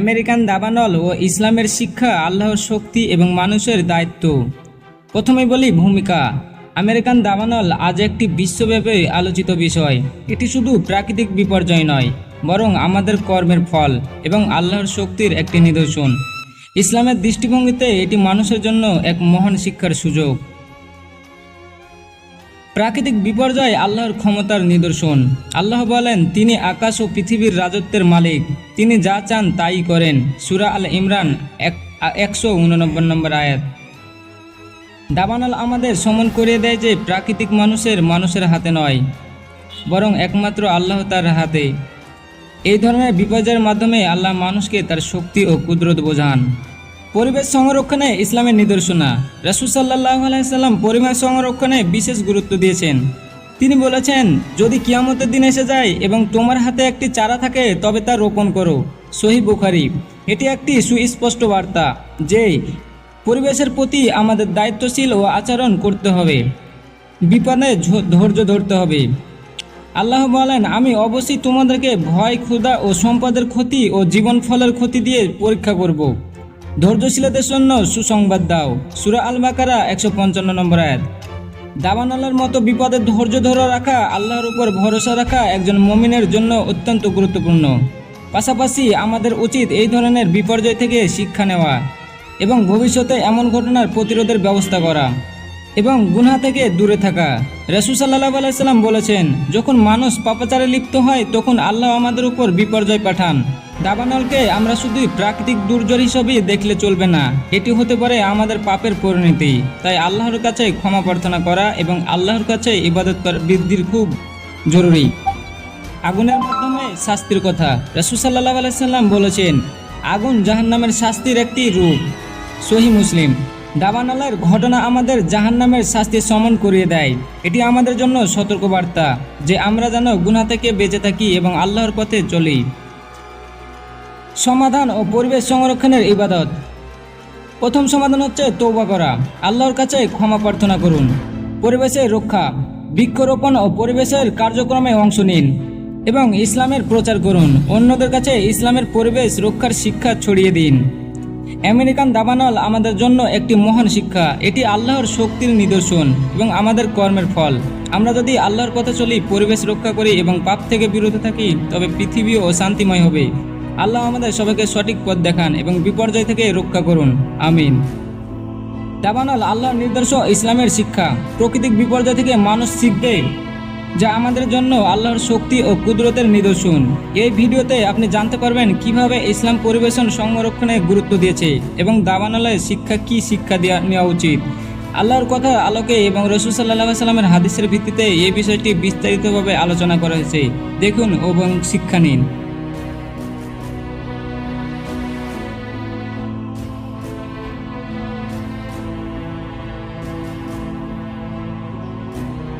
American দাবানল ও ইসলামের শিক্ষা, আল্লাহর শক্তি এবং মানুষের দায়িত্ব। প্রথমে বলি ভূমিকা। আমেরিকান দাবানল আজ একটি বিশ্বব্যাপী আলোচিত বিষয়। এটি শুধু প্রাকৃতিক বিপর্যয় নয়, বরং আমাদের কর্মের ফল এবং আল্লাহর শক্তির একটি নিদর্শন। ইসলামের দৃষ্টিভঙ্গিতে এটি মানুষের জন্য এক মহান শিক্ষার সুযোগ। প্রাকৃতিক বিপর্যয় আল্লাহর ক্ষমতার নিদর্শন। আল্লাহ বলেন, তিনি আকাশ ও পৃথিবীর রাজত্বের মালিক। তিনি যা চান তাই করেন। সুরা আল ইমরান এক, একশো উননব্বই নম্বর আয়াত। দাবানল আমাদের সমন করিয়ে দেয় যে, প্রাকৃতিক মানুষের মানুষের হাতে নয়, বরং একমাত্র আল্লাহ তার হাতে। এই ধরনের বিপর্যয়ের মাধ্যমে আল্লাহ মানুষকে তার শক্তি ও কুদরত বোঝান। পরিবেশ সংরক্ষণে ইসলামের নিদর্শনা। রাসুসাল্লাহ আলাইসাল্লাম পরিবেশ সংরক্ষণে বিশেষ গুরুত্ব দিয়েছেন। তিনি বলেছেন, যদি কিয়ামতের দিন এসে যায় এবং তোমার হাতে একটি চারা থাকে, তবে তা রোপণ করো। সহি বুখারি। এটি একটি সুস্পষ্ট বার্তা যে পরিবেশের প্রতি আমাদের দায়িত্বশীল ও আচরণ করতে হবে। বিপদে ধৈর্য ধরতে হবে। আল্লাহ বলেন, আমি অবশ্যই তোমাদেরকে ভয়, ক্ষুধা ও সম্পদের ক্ষতি ও জীবন ফলের ক্ষতি দিয়ে পরীক্ষা করব। ধৈর্যশীলদের জন্য সুসংবাদ দাও। সুরা আল বাকারা একশো পঞ্চান্ন নম্বর আয়াত। দাবানালার মতো বিপদে ধৈর্য ধরে রাখা, আল্লাহর উপর ভরসা রাখা একজন মমিনের জন্য অত্যন্ত গুরুত্বপূর্ণ। পাশাপাশি আমাদের উচিত এই ধরনের বিপর্যয় থেকে শিক্ষা নেওয়া এবং ভবিষ্যতে এমন ঘটনার প্রতিরোধের ব্যবস্থা করা। এবং গুনহা থেকে দূরে থাকা। রসুল সাল্লাহ আলাইসাল্লাম বলেছেন, যখন মানুষ পাপাচারে লিপ্ত হয়, তখন আল্লাহ আমাদের উপর বিপর্যয় পাঠান। দাবানলকে আমরা শুধু প্রাকৃতিক দুর্যোগ হিসেবে দেখলে চলবে না। এটি হতে পারে আমাদের পাপের পরিণতি। তাই আল্লাহর কাছে ক্ষমা প্রার্থনা করা এবং আল্লাহর কাছে ইবাদত বৃদ্ধির খুব জরুরি। আগুনের মাধ্যমে শাস্তির কথা। রসুল সাল্লাহ আলাইসাল্লাম বলেছেন, আগুন জাহান্নামের শাস্তির একটি রূপ। সহি মুসলিম। দাবানালার ঘটনা আমাদের জাহান্নামের শাস্তি সমন করিয়ে দেয়। এটি আমাদের জন্য সতর্কবার্তা যে আমরা যেন গুনা থেকে বেঁচে থাকি এবং আল্লাহর পথে চলি। সমাধান ও পরিবেশ সংরক্ষণের ইবাদত। প্রথম সমাধান হচ্ছে তৌবা করা। আল্লাহর কাছে ক্ষমা প্রার্থনা করুন। পরিবেশের রক্ষা, বৃক্ষরোপণ ও পরিবেশের কার্যক্রমে অংশ নিন এবং ইসলামের প্রচার করুন। অন্যদের কাছে ইসলামের পরিবেশ রক্ষার শিক্ষা ছড়িয়ে দিন। আমেরিকান দাবানল আমাদের জন্য একটি মহান শিক্ষা। এটি আল্লাহর শক্তির নিদর্শন এবং আমাদের কর্মের ফল। আমরা যদি আল্লাহর পথে চলি, পরিবেশ রক্ষা করি এবং পাপ থেকে বিরত থাকি, তবে পৃথিবীও শান্তিময় হবে। আল্লাহ আমাদের সবাইকে সঠিক পথ দেখান এবং বিপর্যয় থেকে রক্ষা করুন। আমিন। দাবানল আল্লাহর নির্দেশ ইসলামের শিক্ষা। প্রকৃতিক বিপর্যয় থেকে মানুষ শিখবে। যা আমাদের জন্য আল্লাহর শক্তি ও কুদরতের নিদর্শন। এই ভিডিওতে আপনি জানতে পারবেন কীভাবে ইসলাম পরিবেশন সংরক্ষণে গুরুত্ব দিয়েছে এবং দাবানালয়ে শিক্ষা কি শিক্ষা দেওয়া নেওয়া উচিত। আল্লাহর কথা আলোকে এবং রসুল সাল্লাহ সাল্লামের হাদিসের ভিত্তিতে এই বিষয়টি বিস্তারিতভাবে আলোচনা করা হয়েছে। দেখুন এবং শিক্ষা নিন।